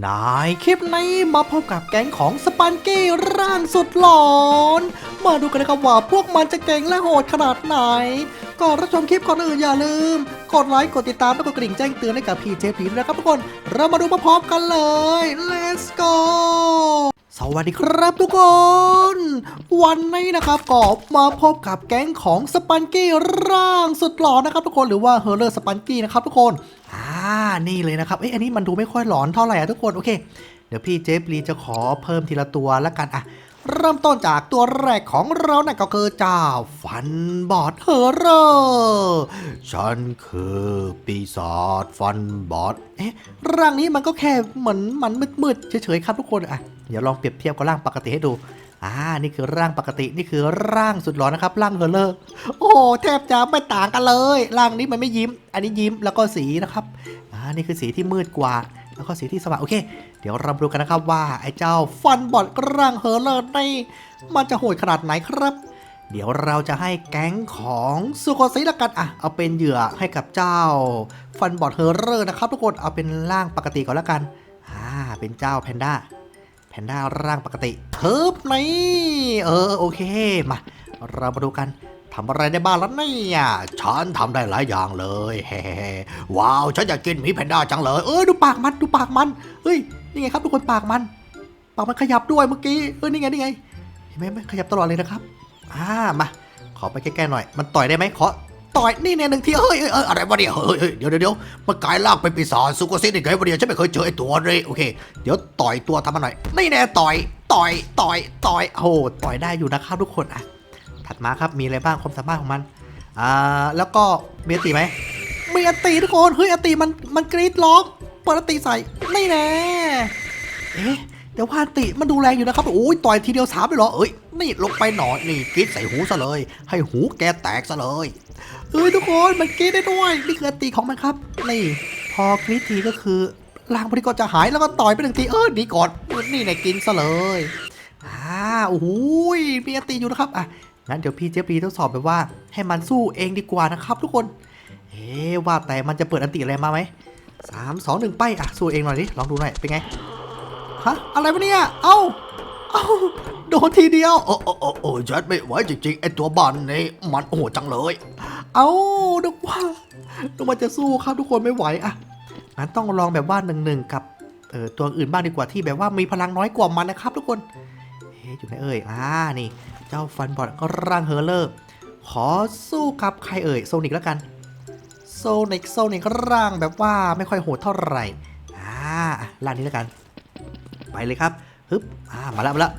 ในคลิปนี้มาพบกับแก๊งของสปันกี้ร่างสุดหลอน มาดูกันนะครับว่าพวกมันจะเก่งและโหดขนาดไหน ก่อนรับชมคลิปก่อนอื่นอย่าลืม กดไลค์กดติดตามและกดกระดิ่งแจ้งเตือนให้กับพีเจพีนะครับทุกคน เรามาดูพร้อมกันเลย let's go สวัสดีครับทุกคน วันนี้นะครับก็มาพบกับแก๊งของสปันกี้ร่างสุดหลอนนะครับทุกคนหรือว่าเฮอร์เลอร์สปันกี้นะครับทุกคนอ่านี่เลยนะครับเอ้ยอันนี้มันดูไม่ค่อยหลอนเท่าไหร่อะทุกคนโอเค เดี๋ยวพี่เจฟรีจะขอเพิ่มทีละตัวแล้วกันอะ เริ่มต้นจากตัวแรกของเรานั่นก็คือเจ้าฟันบอดเฮอร์เรอร์ฉันคือปีศาจฟันบอด เอ๊ะ ร่างนี้มันก็แค่เหมือนมันมืดๆเฉยๆครับทุกคนอะเดี๋ยวลองเปรียบเทียบกับร่างปกติให้ดู อ่า นี่คือร่างปกติ นี่คือร่างสุดหลอนนะครับ ร่างเฮอร์เลอร์ โอ้ แทบจะไม่ต่างกันเลย ร่างนี้มันไม่ยิ้ม อันนี้ยิ้มแล้วก็สีนะครับ อ่า นี่คือสีที่มืดกว่า แล้วก็สีที่สว่างโอเค เดี๋ยวเราดูกันนะครับว่าไอ้เจ้าฟันบอดร่างเฮอร์เลอร์นี่มันจะโหดขนาดไหนครับ เดี๋ยวเราจะให้แก๊งของสุโคซีละกันอะเอาเป็นเหยื่อให้กับเจ้า ฟันบอดเฮอร์เลอร์นะครับทุกคนเอาเป็นร่างปกติก่อนแล้วกันอ่าเป็นเจ้าแพนด้าแพนด้าร่างปกติเทิบนี่เออโอเคมาเรามาดูกัน ทำอะไรได้บ้างล้วเนี่ยฉันทำได้หลายอย่างเลยเฮ้ว้าว ฉันอยากกินหมีแพนด้าจังเลย เออดูปากมันดูปากมัน เฮ้ย นี่ไงครับทุกคนปากมัน ปากมันขยับด้วยเมื่อกี้ เออ นี่ไง นี่ไง เห็นไหมมันขยับตลอดเลยนะครับ อ่า มา ขอไปใกล้ๆหน่อย มันต่อยได้ไหมขอต่อยนี่เนี่ยหนึ่งทีเอ้ยเอ้ยเอ้ยอะไรวะเนี่ยเฮ้ยเฮ้ยเดี๋ยวเดี๋ยวเดี๋ยวมันกลายร่างเป็นปีศาจซูโกซินี่ไงวะเนี่ยฉันไม่เคยเจอไอ้ตัวเลยโอเค เดี๋ยวต่อยตัวทำมาหน่อย นี่แน่ต่อย ต่อย ต่อย ต่อย โอ้โหต่อยได้อยู่นะครับทุกคนอะ ถัดมาครับมีอะไรบ้างความสามารถของมันอ่าแล้วก็มีอติไหมมีอติทุกคนเฮ้ยอติมันมันกรีดล็อกเปิดอติใส่ไม่แน่เอ๊ะเดี๋ยวว่าอติมันดูแรงอยู่นะครับโอ้ยต่อยทีเดียวสามเลยเหรอเอ้ยนี่ลงไปหน่อยนี่กรีดใส่หูซะเลย ให้หูแกแตกซะเลยเฮ้ยทุกคนมันกรีดได้ด้วยนี่คืออติของมันครับนี่พอกรีดทีก็คือร่างพอดีก็จะหายแล้วก็ต่อยไปหนึ่งทีเออหนีก่อนนี่ในกินซะเลยอ่าโอ้ยมีอติอยู่นะครับอะ งั้นเดี๋ยวพี่เจฟรีทดสอบแบบว่าให้มันสู้เองดีกว่านะครับทุกคน เอ๊ว่าแต่มันจะเปิดอันติอะไรมาไหมสามสองหนึ่งไปอะสู้เองหน่อยดิลองดูหน่อยเป็นไงฮะอะไรวะเนี่ย เอ้าเอ้าโดนทีเดียวโอ้โอ้โอ้โอ้ฉันไม่ไหวจริงๆไอตัวบ้านนี้มันโหดจังเลย เอ้านึกว่านึกว่าจะสู้ครับทุกคนไม่ไหวอะงั้นต้องลองแบบว่าหนึ่งหนึ่งกับเออตัวอื่นบ้างดีกว่าที่แบบว่ามีพลังน้อยกว่ามันนะครับ ทุกคนเอ๊ะอยู่ไหนเอ่ยอ่านี่ เจ้าฟันบอดก็ร่างเฮอร์เลอร์ ขอสู้กับใครเอ่ยโซนิกแล้วกัน โซนิกโซนิกร่างแบบว่าไม่ค่อยโหดเท่าไหร่ อ่าร่างนี้แล้วกัน ไปเลยครับฮึบอ่ามาแล้วมาแล้ว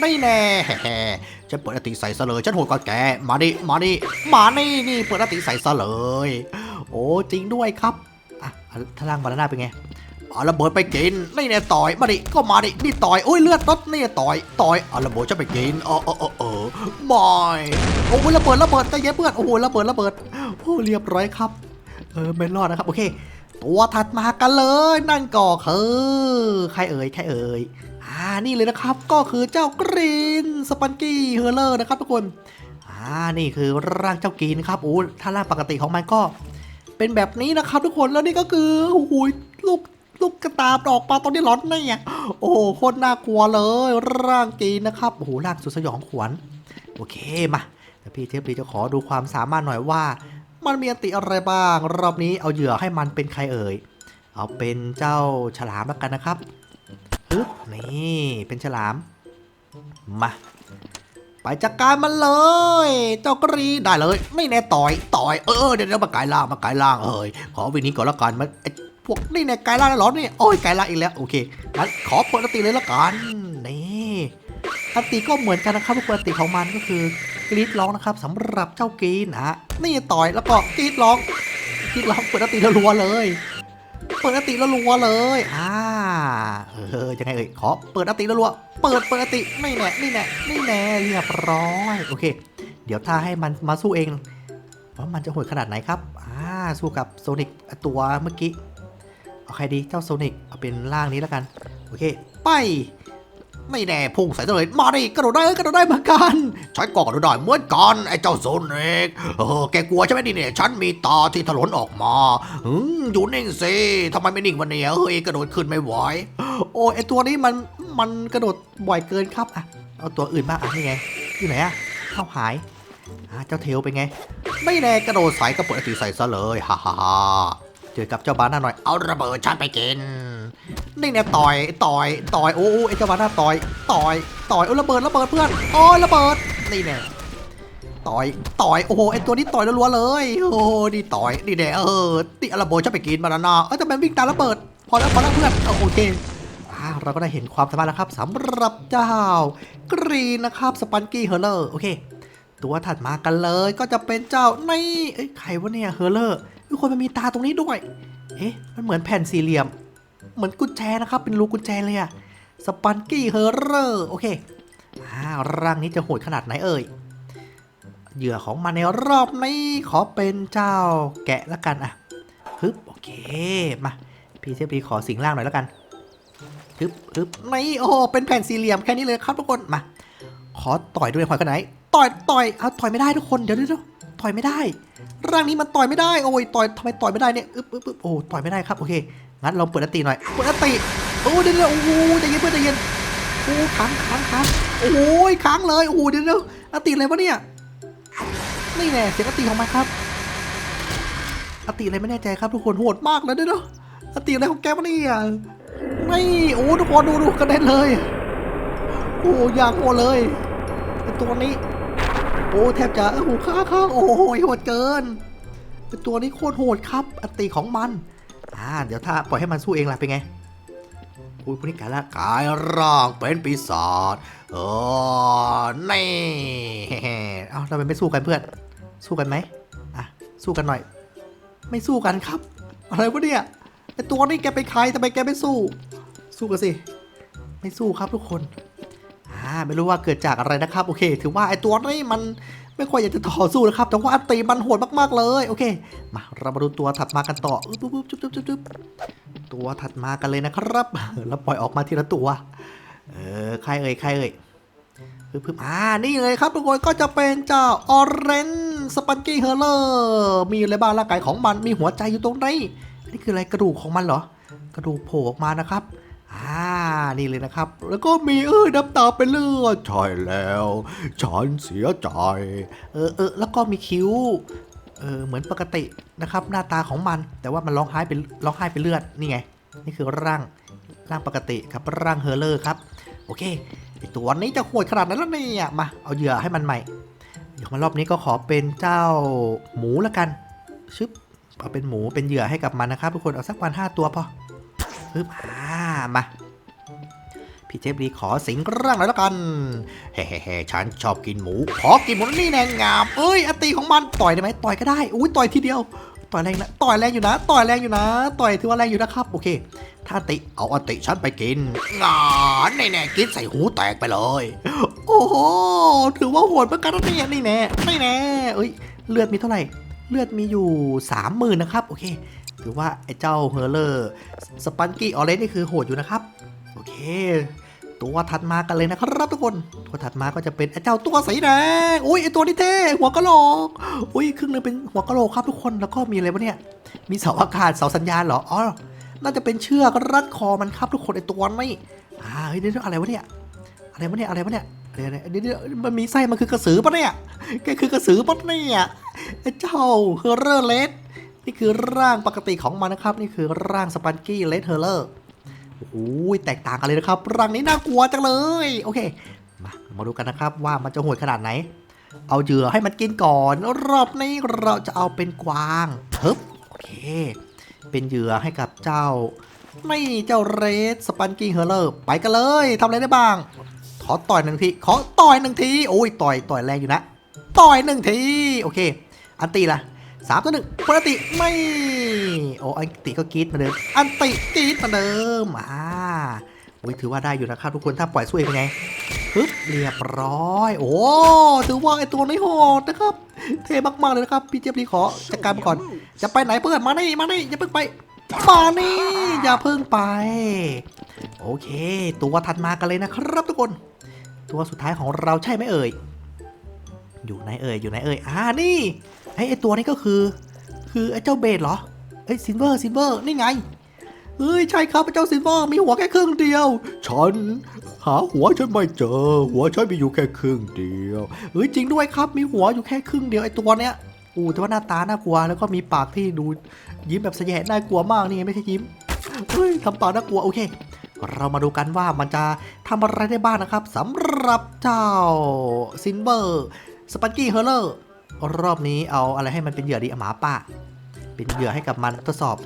ไม่แน่แฮ่ๆฉันเปิดอติใส่ซะเลยฉันโหดกว่าแก มาดิมาดิมานี่นี่เปิดอติใส่ซะเลย โอ้จริงด้วยครับอะถ้าร่างบานาน่าเป็นไง เอาระเบิดไปกินนี่แน่ต่อยมาดิก็มาดินี่ต่อยโอ้ยเลือดลดนี่ต่อยต่อยเอาระเบิดฉันไปกินเออเออเออเออไม่โอ้ยระเบิดระเบิดใจเย็นเพื่อนโอ้โหระเบิดระเบิดโอ้เรียบร้อยครับเออไม่รอดนะครับโอเค ตัวถัดมากันเลยนั่นก็คือใครเอ่ยใครเอ่ยอ่านี่เลยนะครับก็คือเจ้ากรีนสปันกี้เฮอร์เลอร์นะครับทุกคนอ่านี่คือร่างเจ้ากรีนครับโอ้ถ้าร่างปกติของมันก็ เป็นแบบนี้นะครับทุกคนแล้วนี่ก็คือโอ้โหลูก ลูกกระตาออกมาตอนนี้ร้อนเนี่ย โอ้โหโคตรน่ากลัวเลย ร่างกีนนะครับ โอ้โหร่างสุดสยองขวัญ โอเคมาแต่พี่เทปดีจะขอดูความสามารถหน่อยว่า มันมีอติอะไรบ้าง รอบนี้เอาเหยื่อให้มันเป็นใครเอ่ย เอาเป็นเจ้าฉลามแล้วกันนะครับฮึบนี่เป็นฉลาม มา ไปจัดการมันเลย เจ้ากรีได้เลย ไม่แน่ต่อย ต่อย เออเดี๋ยวเดี๋ยวมากายล่างมากายล่างเอ้ยขอวินนี้ก่อนละกันมัน พวกนี่เนี่ยไกล่าแล้วหรอเนี่ยโอ้ยไกล่าอีกแล้วโอเคงั้นขอเปิดอัติเลยละกันนี่อัติก็เหมือนกันนะครับทุกคนอัติของมันก็คือกรีดร้องนะครับสำหรับเจ้ากรีนะฮะนี่ต่อยแล้วก็กรีดร้องกรีดร้องเปิดอัติแล้วรัวเลยเปิดอัติแล้วรัวเลยอ่าเออยังไงเอ่ยขอเปิดอัติแล้วรัวเปิดเปิดอัติไม่แน่นี่แน่นี่แน่เรียบร้อยโอเค เดี๋ยวถ้าให้มันมาสู้เองว่ามันจะโหดขนาดไหนครับอ่าสู้กับโซนิกตัวเมื่อกี้ เอาใครดีเจ้าโซนิกเอาเป็นร่างนี้แล้วกัน โอเค ไป ไม่แน่พุ่งใส่เลยมาดิกระโดดได้กระโดดได้เหมือนกันใช้กอกกระโดดได้เหมือนกันไอ้เจ้าโซนิกเออแกกลัวใช่ไหมดิเนี่ยฉันมีตาที่ถลนออกมาอืมอยู่นิ่งสิทำไมไม่นิ่งวันนี้เฮ้ยกระโดดขึ้นไม่ไหวโอ้ไอตัวนี้มันมันกระโดดบ่อยเกินครับอะเอาตัวอื่นบ้างอะนี่ไงอยู่ไหนอะเข้าหายอะเจ้าเทลเป็นไง ไม่แน่กระโดดใส่ก็เปิดอติใส่ซะเลยฮ่าฮ่าฮ่า เจอกับเจ้าบาน่าหน่อย เอาระเบิดฉันไปกิน นี่เนี่ยต่อย ต่อย ต่อย โอ้โอ้ไอเจ้าบาน่าต่อย ต่อย ต่อย โอ้ระเบิด ระเบิดเพื่อน โอ้ยระเบิด นี่เนี่ยต่อย ต่อย โอ้โห ไอตัวนี้ต่อยรัวๆเลย โอ้ดีต่อยดีแน่เออติอาระเบิดฉันไปกินมาแล้วนะเออแต่มันวิ่งตามระเบิด พอแล้วพอแล้วเพื่อนโอเคเราก็ได้เห็นความสามารถแล้วครับสำหรับเจ้ากรีนนะครับสปันกี้เฮอร์เลอร์โอเค ตัวถัดมากันเลยก็จะเป็นเจ้าในใครวะเนี่ยเฮอร์เลอร์ ทุกคนมันมีตาตรงนี้ด้วย เอ๊ะ มันเหมือนแผ่นสี่เหลี่ยม เหมือนกุญแจนะครับ เป็นรูกุญแจเลยอะสปันกี้เฮอร์เลอร์ โอเคอ่าร่างนี้จะโหดขนาดไหนเอ่ย เหยื่อของมันในรอบนี้ขอเป็นเจ้าแกะละกันอะฮึบ โอเค มา พี่เทพีขอสิงร่างหน่อยแล้วกันฮึบฮึบนี่โอ้เป็นแผ่นสี่เหลี่ยมแค่นี้เลยครับทุกคน มา ขอต่อยด้วยหอยกันไหน ต่อย ต่อย เอาต่อยไม่ได้ทุกคน เดี๋ยวเดี๋ยวเดี๋ยว ต่อยไม่ได้ ร่างนี้มันต่อยไม่ได้ โอ้ย ต่อยทำไมต่อยไม่ได้เนี่ย อึ๊บอึ๊บโอ้ ต่อยไม่ได้ครับ โอเค งั้นลองเปิดอตีหน่อย เปิดอตีโอ้เดี๋ยวเดี๋ยวโอ้โหใจเย็นเพื่อนใจเย็นโอ้ค้างค้างค้างโอ้ยค้างเลย โอ้เดี๋ยวเดี๋ยวอันตีอะไรวะเนี่ย นี่แน่เสียงอตีของมันครับ อตีอะไรไม่แน่ใจครับทุกคน โหดมากเลยเดี๋ยวเดี๋ยวอันตีอะไรของแกวะเนี่ยไม่โอ้ทุกคนดูดูกระเด็นเลย โอ้ยากโอเลยตัวนี้ โอ้แทบจะโอ้โหข้าข้างโอ้โหโหดเกิน ตัวนี้โคตรโหดครับ อัติของมัน อ่า เดี๋ยวถ้าปล่อยให้มันสู้เองล่ะเป็นไงอุ้ยพวกนี้กันละกายร่างเป็นปีศาจเออนี่เอ้าทำไมไม่สู้กันเพื่อน สู้กันไหมอะ สู้กันหน่อย ไม่สู้กันครับ อะไรวะเนี่ยไอตัวนี้แกเป็นใครทำไมแกไม่สู้ สู้กันสิ ไม่สู้ครับทุกคนาไม่รู้ว่าเกิดจากอะไรนะครับ โอเค ถือว่าไอตัวนี้มันไม่ค่อยอยากจะต่อสู้นะครับ แต่ว่าอันตีมันโหดมากๆเลย โอเค มาเรามาดูตัวถัดมากันต่ออึ๊บอึ๊บอึ๊บจุ๊บจุ๊บจุ๊บจุ๊บตัวถัดมากันเลยนะครับแล้วปล่อยออกมาทีละตัว เออใครเอ่ยใครเอ่ยพึบพึบอ่า นี่เลยครับทุกคนก็จะเป็นเจ้าออเรนสปันกี้เฮอร์เลอร์มีอะไรบ้างร่างกายของมันมีหัวใจอยู่ตรงไหนนี่คืออะไรกระดูกของมันเหรอ กระดูกโผล่ออกมานะครับ อ่า นี่เลยนะครับ แล้วก็มีเอ้ยน้ำตาเป็นเลือดใช่แล้ว ฉันเสียใจ เออเออแล้วก็มีคิ้ว เออ เหมือนปกตินะครับ หน้าตาของมัน แต่ว่ามันร้องไห้เป็นร้องไห้เป็นเลือด นี่ไง นี่คือร่าง ร่างปกติครับ ร่างเฮอร์เลอร์ครับ โอเคไอตัวนี้จะโหดขนาดนั้นแล้วเนี่ย มา เอาเหยื่อให้มันใหม่ เดี๋ยวมารอบนี้ก็ขอเป็นเจ้าหมูละกัน ชึบ เอาเป็นหมูเป็นเหยื่อให้กับมันนะครับทุกคน เอาสักวันห้าตัวพอปึ๊บอ่า มา พี่เจฟดีขอสิงร่างหน่อยแล้วกัน เฮ้เฮ้ๆฉันชอบกินหมู ขอกินหมดนี่แนงงาม เอ้ยอตีของมันต่อยได้ไหมต่อยก็ได้ อุ้ยต่อยทีเดียว ต่อยแรงนะ ต่อยแรงอยู่นะ ต่อยแรงอยู่นะ ต่อยถือว่าแรงอยู่นะครับ โอเค ถ้าติ เอาอติฉันไปกินงานแน่กินใส่หูแตกไปเลย โอ้โห ถือว่าโหดเหมือนกันนะเนี่ยนี่แน่นี่แน่เอ้ย เลือดมีเท่าไหร่เลือดมีอยู่สามหมื่นนะครับ โอเค ถือว่าไอ้เจ้าเฮอร์เลอร์สปันกี้ออเรนนี่คือโหดอยู่นะครับ โอเค ตัวถัดมากันเลยนะครับทุกคนตัวถัดมาก็จะเป็นไอ้เจ้าตัวสีแดงอุ้ยไอ้ตัวนี้เท่หัวกะโหลกอุ้ยครึ่งนึงเป็นหัวกะโหลกครับทุกคนแล้วก็มีอะไรวะเนี่ยมีเสาอากาศเสาสัญญาณเหรออ๋อน่าจะเป็นเชือกรัดคอมันครับทุกคนไอ้ตัวนี้อ่าเฮ้ยเดี๋ยวอะไรวะเนี่ยอะไรวะเนี่ยอะไรวะเนี่ยเดี๋ยวๆเดี๋ยวมันมีไส้มันคือกระสือปะเนี่ยแกคือกระสือปะเนี่ยไอ้เจ้าเฮอร์เรอร์เลส นี่คือร่างปกติของมันนะครับ นี่คือร่างสปันกี้เลสเฮอร์เรอร์โอ้โหแตกต่างกันเลยนะครับ ร่างนี้น่ากลัวจังเลย โอเค มามาดูกันนะครับว่ามันจะโหดขนาดไหน เอาเหยื่อให้มันกินก่อน รอบนี้เราจะเอาเป็นกวางฮึบโอเค เป็นเหยื่อให้กับเจ้า ไม่เจ้าเรสสปันกิ้เฮอร์เลอร์ไปกันเลยทำอะไรได้บ้าง ขอต่อยหนึ่งทีขอต่อยหนึ่งทีโอ้ยต่อยต่อยแรงอยู่นะ ต่อยหนึ่งทีโอเค อันตีละ สามต่อหนึ่งปกติไม่โอ้อันติก็กรีดเหมาเดิมอันติกรีดเหมาเดิมอ่าโอ้ยถือว่าได้อยู่นะครับทุกคนถ้าปล่อยสู้เองเป็นไงฮึบเรียบร้อย โอ้ถือว่าไอตัวนี้โหดนะครับ เท่มากๆเลยนะครับ พี่เจี๊ยบดีขอจัดการไปก่อน จะไปไหนเพื่อนมานี่มานี่อย่าเพิ่งไปมานี่อย่าเพิ่งไป โอเค ตัวถัดมากันเลยนะครับทุกคน ตัวสุดท้ายของเราใช่ไหมเอ่ยอยู่ไหนเอ่ยอยู่ไหนเอ่ยอ่านี่ ไอ้ไอ้ตัวนี้ก็คือ คือไอ้เจ้าเบดเหรอไอ้ซินเวอร์ซินเวอร์นี่ไงเฮ้ยใช่ครับเจ้าซินเวอร์มีหัวแค่ครึ่งเดียว ฉัน หาหัวฉันไม่เจอ หัวฉันมีอยู่แค่ครึ่งเดียวเฮ้ยจริงด้วยครับมีหัวอยู่แค่ครึ่งเดียวไอ้ตัวเนี้ยอู้แต่ว่าหน้าตาน่ากลัวแล้วก็มีปากที่ดูยิ้มแบบสแยะน่ากลัวมากนี่ไม่ใช่ยิ้มเฮ้ยทำปากน่ากลัวโอเค เรามาดูกันว่ามันจะทำอะไรได้บ้างนะครับสำหรับเจ้าซินเบอร์สปันกี้เฮอร์เลอร์ รอบนี้เอาอะไรให้มันเป็นเหยื่อดีอะหมาป่า เป็นเหยื่อให้กับมันทดสอบ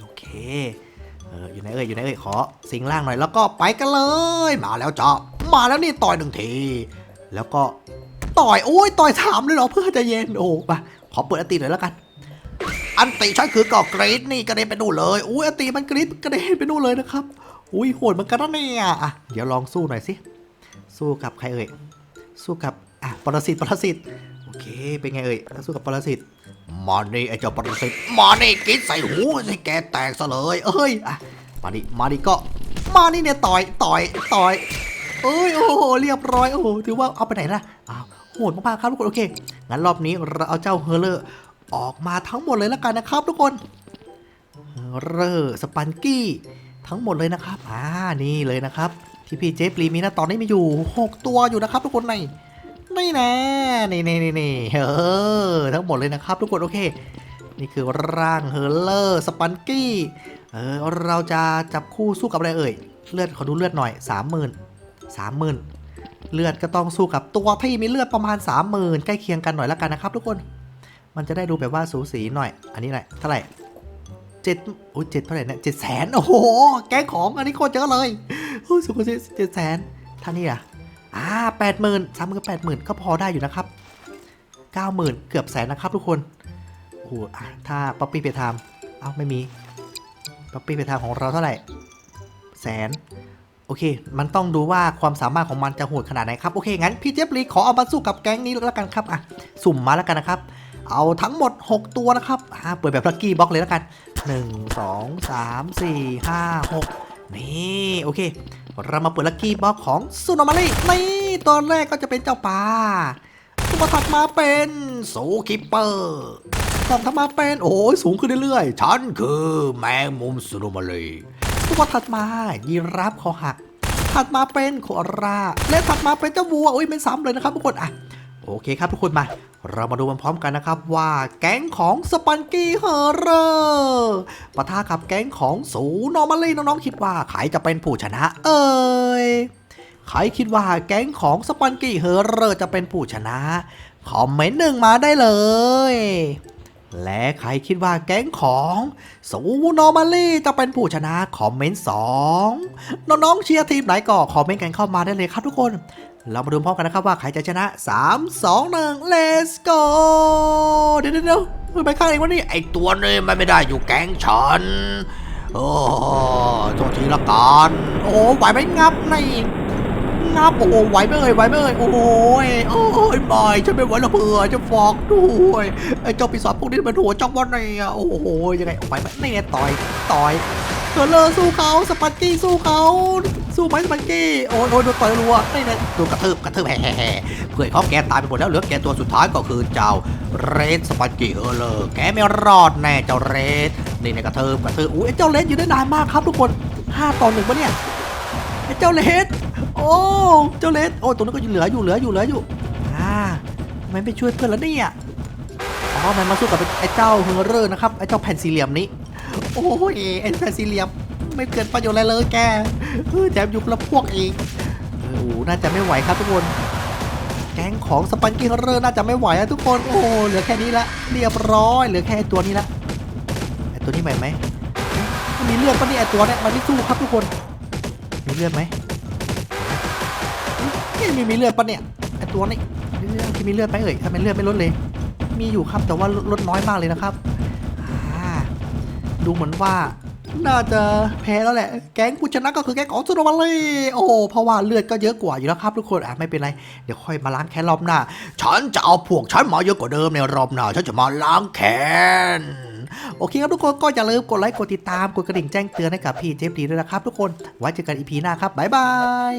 โอเคเอออยู่ไหนเอ่ยอยู่ไหนเอ่ยขอสิงล่างหน่อยแล้วก็ไปกันเลย มาแล้วจ้ะมาแล้วนี่ต่อยหนึ่งที แล้วก็ต่อยโอ้ยต่อยถามเลยเหรอเพื่อจะเย็นโอ้มาขอเปิดอันตีหน่อยแล้วกัน อันติฉันคือกอกรีดนี่กระเด็นไปดูนเลยอุ้ยอันติมันกรีดกระเด็นไปดูนเลยนะครับอุ้ยโหดมือนกันนะเนี่ยอะเดี๋ยวลองสู้หน่อยสิสู้กับใครเอ่ยสู้กับอะปรสิตปรสิต เคเป็นไงเอ่ยสู้กับปรสิตมานี่ไอ้เจ้าปรสิตมานี่กินใส่หูสิแกแตกซะเลยเอ้ยอะมาดิมาดิก็มานี่เนี่ยต่อยต่อยต่อยเอ้ยโอ้โหเรียบร้อยโอ้โหถือว่าเอาไปไหนล่ะอ้าวโหดมากๆครับทุกคนโอเคงั้นรอบนี้เราเอาเจ้าเฮอร์เลอร์ออกมาทั้งหมดเลยแล้วกันนะครับ ทุกคนเฮอร์เลอร์สปันกี้ทั้งหมดเลยนะครับอ่านี่เลยนะครับที่พี่เจฟรีมีนะตอนนี้มีอยู่ 6 ตัวอยู่นะครับ ทุกคนใน นี่แน่นี่นี่นี่นี่เออทั้งหมดเลยนะครับ ทุกคนโอเค นี่คือร่างเฮอร์เลอร์สปันกี้เออเราจะจับคู่สู้กับอะไรเอ่ยเลือดขอดูเลือดหน่อย30,000 30,000เลือดก็ต้องสู้กับตัวที่มีเลือดประมาณ30,000ใกล้เคียงกันหน่อยแล้วกันนะครับ ทุกคน มันจะได้ดูแบบว่าสูสีหน่อย อันนี้แหละเท่าไหร่เจ็ดโอ้ยเจ็ดเท่าไหร่เนี่ยเจ็ดแสนโอ้โหแกงของอันนี้โคตรเยอะเลยโอ้ยสุดเจ็ดแสนท่านี่อะ อ่าแปดหมื่นสามหมื่นแปดหมื่นก็พอได้อยู่นะครับเก้าหมื่นเกือบแสนนะครับทุกคนโอ้โหอะถ้าป๊อปปี้เพทามเอ้าไม่มีป๊อปปี้เพทามของเราเท่าไหร่แสนโอเค มันต้องดูว่าความสามารถของมันจะโหดขนาดไหนครับ โอเค งั้นพี่เจฟลีขอเอามาสู้กับแก๊งนี้แล้วกันครับอะสุ่มมาแล้วกันนะครับ เอาทั้งหมด 6 ตัวนะครับอ่าเปิดแบบลักกี้บ็อกเลยแล้วกัน 1 2 3 4 5 6 นี่ โอเค เรามาเปิดลักกี้บ็อกของซูโนมารีนี่ตอนแรกก็จะเป็นเจ้าปลาตัวถัดมาเป็นโซคิปเปอร์ต่อถัดมาเป็นโอ้ยสูงขึ้นเรื่อยๆ ฉันคือแมงมุมสุนมาลีตัวถัดมายีราฟคอหัก ถัดมาเป็นโคอาราและถัดมาเป็นเจ้าวัวโอ้ยเป็นซ้ำเลยนะครับทุกคนอะโอเคครับทุกคนมา เรามาดูพร้อมๆกันนะครับว่าแก๊งของสปันกี้เฮอร์เรอร์ปะทะกับแก๊งของสูนอร์มาลีน้องๆคิดว่าใครจะเป็นผู้ชนะ เอ่ยใครคิดว่าแก๊งของสปันกี้เฮอร์เรอร์จะเป็นผู้ชนะ คอมเมนต์หนึ่งมาได้เลย และใครคิดว่าแก๊งของสูนอร์มาลี่จะเป็นผู้ชนะคอมเมนต์สองน้องๆเชียร์ทีมไหนก็คอมเมนต์กันเข้ามาได้เลยครับทุกคน เรามาดูพร้อมกันนะครับว่าใครจะชนะ 3 2 1 let's go เดี๋ยวเดี๋ยวเดี๋ยวไปข้างเองวะนี่ไอตัวนี้มันไม่ได้อยู่แก๊งฉันโอ้โทษทีละกัน โอ้ไหวไหมงับใน งับ โอ้ไหวไหมเอ่ยไหวไหมเอ่ยโอ้ยโอ้ยบอยฉันไม่ไหวและเบื่อจะฟอกด้วยไอ้เจ้าปีศาจพวกนี้มันหัวจ้องวันไหนอะโอ้โหยังไงไหวไหมนี่ต่อยต่อยเธอเลอร์สู้เขาสปันกี้สู้เขาสู้ไหมสปันกี้โอ้ยโอ้ยโดนต่อยรัวนี่ไงดูกระทืบกระทืบแฮ่ๆเพื่อนเขาแกตายไปหมดแล้วเหลือแกตัวสุดท้ายก็คือเจ้าเรดสปันกี้เฮอเลอร์แกไม่รอดแน่เจ้าเรดนี่ในกระทืบกระทืบโอ้ยไอเจ้าเลสอยู่ได้นานมากครับทุกคน5ต่อหนึ่งปะเนี่ย เจ้าเลสโอ้เจ้าเลสโอ้ตรงนั้นก็ยังเหลืออยู่เหลืออยู่เหลืออยู่อ่าทำไมไม่ช่วยเพื่อนแล้วเนี่ยอ๋อมันมาสู้กับไอ้เจ้าเฮอร์เรอร์นะครับไอ้เจ้าแผ่นสี่เหลี่ยมนี้ โอ้ยไอ้แผ่นสี่เหลี่ยมไม่เกิดประโยชน์อะไรเลยแกเออแถมอยู่กับพวกอีกเออโอ้น่าจะไม่ไหวครับทุกคน แก๊งของสปันกี้เฮอร์เรอร์น่าจะไม่ไหวอะทุกคนโอ้เหลือแค่นี้ละเรียบร้อยเหลือแค่ตัวนี้ละไอ้ตัวนี้ไหวไหมมันมีเลือดปะเนี่ยไอ้ตัวเนี่ยมันไม่สู้ครับทุกคน มีเลือดไหมนี่มีมีเลือดปะเนี่ยไอตัวนี้เลือดที่มีเลือดไหมเอ่ยทำไมเลือดไม่ลดเลย มีอยู่ครับแต่ว่าลดน้อยมากเลยนะครับดูเหมือนว่า น่าจะแพ้แล้วแหละ แก๊งผู้ชนะก็คือแก๊งของซูโนมาเลยโอ้โหเพราะว่าเลือดก็เยอะกว่าอยู่แล้วครับทุกคนอะไม่เป็นไร เดี๋ยวค่อยมาล้างแค้นรอบหน้า ฉันจะเอาพวกฉันมาเยอะกว่าเดิมในรอบหน้า ฉันจะมาล้างแค้น โอเคครับทุกคนก็อย่าลืมกดไลค์กดติดตามกดกระดิ่งแจ้งเตือนให้กับพี่เจฟดีด้วยนะครับทุกคนไว้เจอกันอีพีหน้าครับบ๊ายบาย